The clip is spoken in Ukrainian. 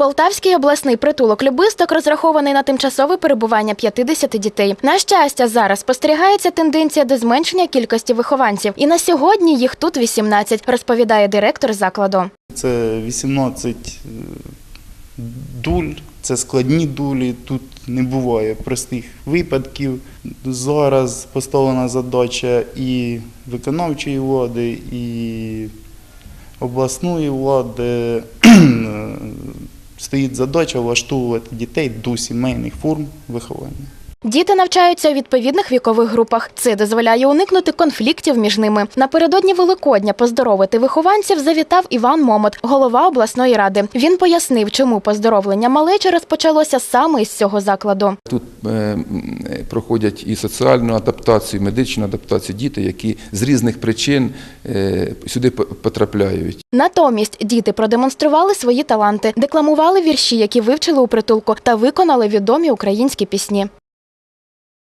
Полтавський обласний притулок любисток розрахований на тимчасове перебування 50 дітей. На щастя, зараз спостерігається тенденція до зменшення кількості вихованців, і на сьогодні їх тут 18, розповідає директор закладу. Це 18 е, дуль, це складні дулі. Тут не буває простих випадків. Зараз поставлена задача і виконавчої влади, і обласної влади. Стоїть задача влаштовувати дітей до сімейних форм виховання. Діти навчаються у відповідних вікових групах. Це дозволяє уникнути конфліктів між ними. Напередодні Великодня поздоровити вихованців завітав Іван Момот, голова обласної ради. Він пояснив, чому поздоровлення малечі розпочалося саме із цього закладу. Тут е, проходять і соціальну адаптацію, і медичну адаптацію діти, які з різних причин е, сюди потрапляють. Натомість діти продемонстрували свої таланти, декламували вірші, які вивчили у притулку, та виконали відомі українські пісні.